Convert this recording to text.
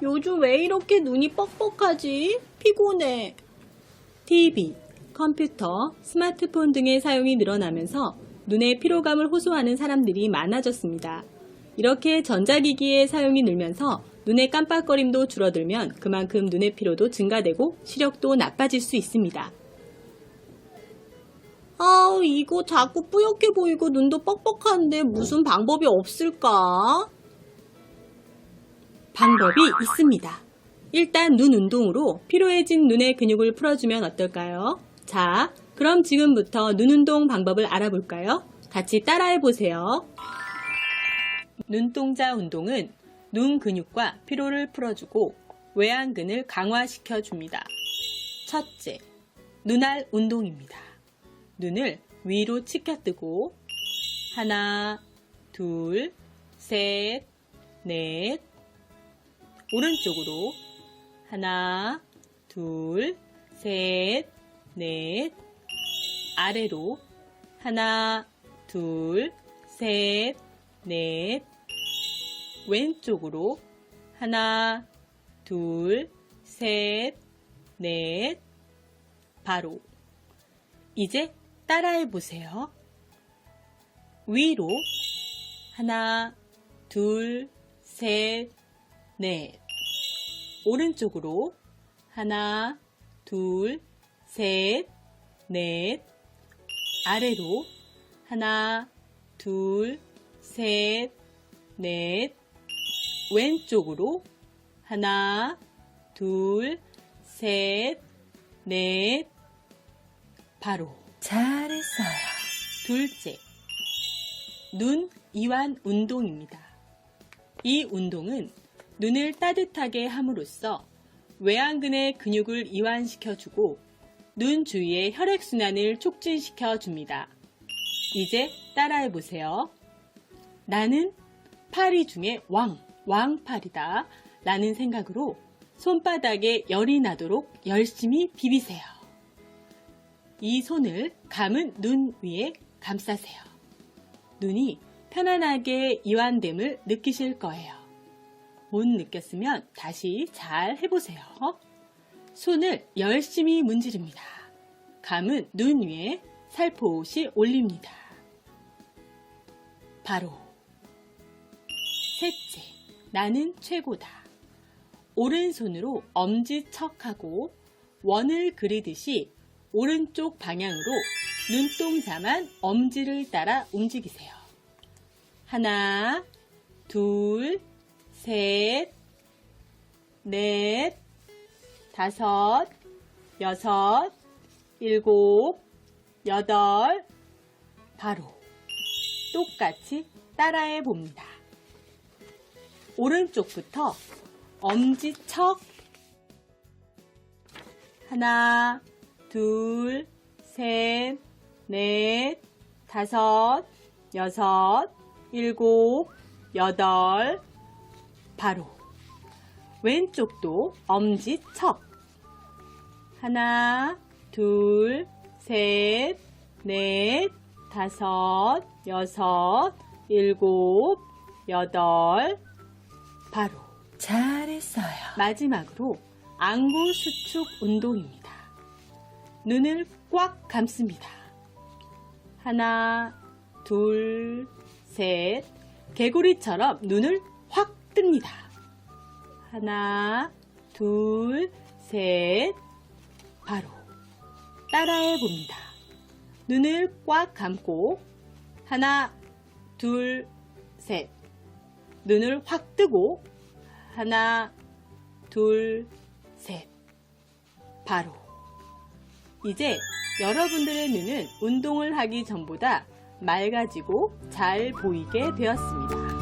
아, 요즘 왜 이렇게 눈이 뻑뻑하지? 피곤해. TV, 컴퓨터, 스마트폰 등의 사용이 늘어나면서 눈의 피로감을 호소하는 사람들이 많아졌습니다. 이렇게 전자기기의 사용이 늘면서 눈의 깜빡거림도 줄어들면 그만큼 눈의 피로도 증가되고 시력도 나빠질 수 있습니다. 아, 이거 자꾸 뿌옇게 보이고 눈도 뻑뻑한데 무슨 방법이 없을까? 방법이 있습니다. 일단 눈 운동으로 피로해진 눈의 근육을 풀어주면 어떨까요? 자, 그럼 지금부터 눈 운동 방법을 알아볼까요? 같이 따라해 보세요. 눈동자 운동은 눈 근육과 피로를 풀어주고 외안근을 강화시켜 줍니다. 첫째, 눈알 운동입니다. 눈을 위로 치켜뜨고 하나, 둘, 셋, 넷 오른쪽으로. 하나, 둘, 셋, 넷. 아래로. 하나, 둘, 셋, 넷. 왼쪽으로. 하나, 둘, 셋, 넷. 바로. 이제 따라해 보세요. 위로. 하나, 둘, 셋, 넷. 오른쪽으로 하나, 둘, 셋, 넷. 아래로 하나, 둘, 셋, 넷. 왼쪽으로 하나, 둘, 셋, 넷. 바로 잘했어요. 둘째, 눈 이완 운동입니다. 이 운동은 눈을 따뜻하게 함으로써 외안근의 근육을 이완시켜주고 눈 주위의 혈액순환을 촉진시켜 줍니다. 이제 따라해 보세요. 나는 파리 중에 왕, 왕팔이다. 라는 생각으로 손바닥에 열이 나도록 열심히 비비세요. 이 손을 감은 눈 위에 감싸세요. 눈이 편안하게 이완됨을 느끼실 거예요. 못 느꼈으면 다시 잘 해보세요. 손을 열심히 문지릅니다. 감은 눈 위에 살포시 올립니다. 바로 셋째, 나는 최고다. 오른손으로 엄지척하고 원을 그리듯이 오른쪽 방향으로 눈동자만 엄지를 따라 움직이세요. 하나, 둘, 셋, 넷, 다섯, 여섯, 일곱, 여덟, 바로 똑같이 따라해 봅니다. 오른쪽부터 엄지척. 하나, 둘, 셋, 넷, 다섯, 여섯, 일곱, 여덟, 바로 왼쪽도 엄지척 하나, 둘, 셋, 넷, 다섯, 여섯, 일곱, 여덟, 바로 잘했어요. 마지막으로 안구 수축 운동입니다. 눈을 꽉 감습니다. 하나, 둘, 셋. 개구리처럼 눈을 확 뜹니다. 하나, 둘, 셋. 바로 따라해 봅니다. 눈을 꽉 감고 하나, 둘, 셋. 눈을 확 뜨고 하나, 둘, 셋. 바로. 이제 여러분들의 눈은 운동을 하기 전보다 맑아지고 잘 보이게 되었습니다.